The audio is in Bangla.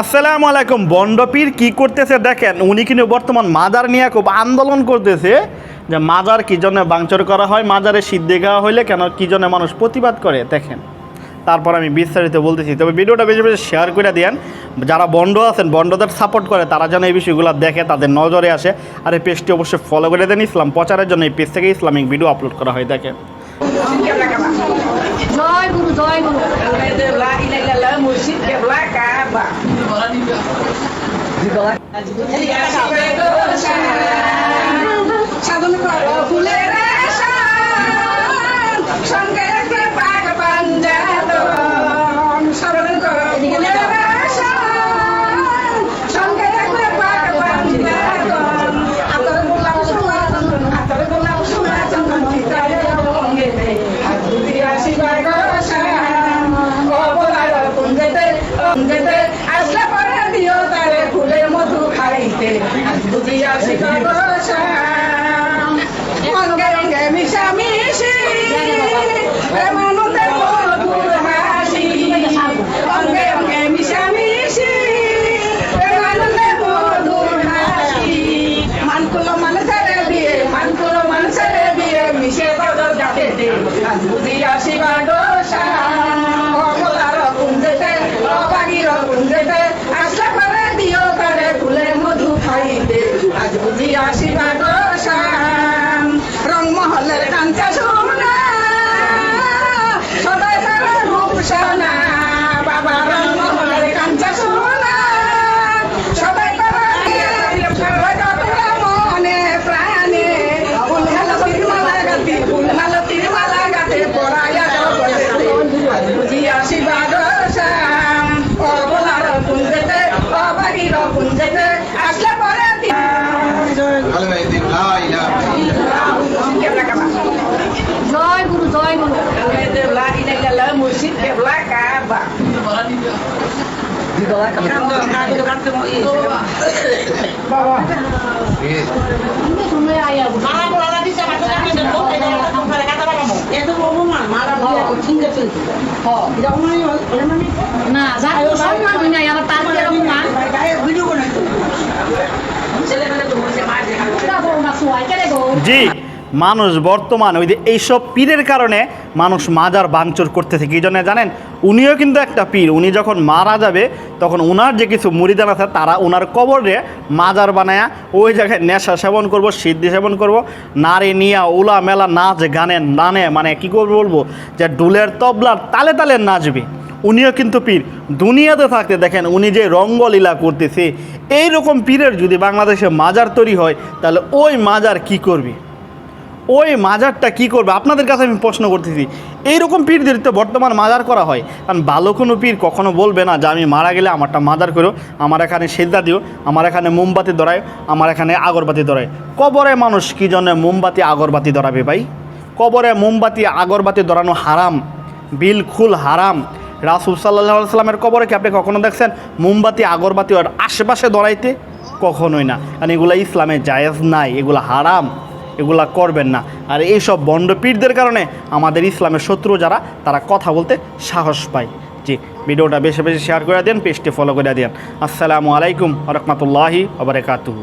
আসসালামু আলাইকুম বন্ডপীর কি করতেছে দেখেন, উনি কিন্তু বর্তমান মাজার নিয়ে খুব আন্দোলন করতেছে। যে মাজার কি জন্য বাংচর করা হয়, মাজারে সিদ্ধি খাওয়া হইলে কেন কি জন্য মানুষ প্রতিবাদ করে, দেখেন। তারপর আমি বিস্তারিত বলতেছি, তবে ভিডিওটা বেশি বেশি শেয়ার করে দেন যারা বন্ড আছেন, বন্ডদের সাপোর্ট করে, তারা যেন এই বিষয়গুলো দেখে, তাদের নজরে আসে। আর এই পেজটি অবশ্যই ফলো করে দেন, ইসলাম প্রচারের জন্য এই পেজ থেকে ইসলামিক ভিডিও আপলোড করা হয়, দেখেন। 你过来。আশীর্বাদ গোসান। অঙ্গে অঙ্গে মিশামিশি, জয় গুরু জয় গুরু La ilaha illallah mursyid kiblat Ka'bah. শুনে আয়া না যা সম্মান হই নাই আমার তার এরকম মান না বড় না সুয়াই কেন গো জি মানুষ বর্তমান ওই যে এইসব পীরের কারণে মানুষ মাজার বাঞ্চর করতেছে কি জন্য জানেন, উনিও কিন্তু একটা পীর। উনি যখন মারা যাবে, তখন ওনার যে কিছু মুড়িদান আছে, তারা ওনার কবরে মাজার বানায়া ওই জায়গায় নেশা সেবন করব, সিদ্ধি সেবন করব। নারী নিয়া ওলা মেলা নাচ, গানে, নানে মানে কী করব বলব? যে ডুলের তবলার তালে তালে নাচবে। উনিও কিন্তু পীর। দুনিয়াতে থাকতে দেখেন, উনি যে রঙ্গলীলা করতেছে এই রকম পীরের যদি বাংলাদেশে মাজার তৈরি হয়, তাহলে ওই মাজার কি করবে? ওই মাজারটা কি করবে? আপনাদের কাছে আমি প্রশ্ন করতেছি। এইরকম পীরদের তো বর্তমান মাজার করা হয়। কারণ ভালো কোনো পীর কখনো বলবে না যে আমি মারা গেলে আমারটা মাজার করো, আমার এখানে সেজদা দিও, আমার এখানে মোমবাতি ধরায়, আমার এখানে আগরবাতি ধরায়। কবরে মানুষ কী জন্য মোমবাতি, আগরবাতি ধরাবে ভাই? কবরে মোমবাতি, আগরবাতি ধরানো হারাম বিলকুল হারাম। রাসুল সাল্লাহ সাল্লামের কবরে কি আপনি কখনো দেখছেন? মোমবাতি, আগরবাতি ওর আশেপাশে ধরাইতে? কখনোই না। কারণ এগুলো ইসলামে জায়েজ নাই, এগুলো হারাম। এগুলা করবেন না। আর এইসব বন্ডপীঠদের কারণে আমাদের ইসলামের শত্রু যারা, তারা কথা বলতে সাহস পায়। জি, ভিডিওটা বেশি বেশি শেয়ার করে দেন, পেজটি ফলো করে দেন। আসসালামু আলাইকুম রহমতুল্লাহি আবরকাতুহু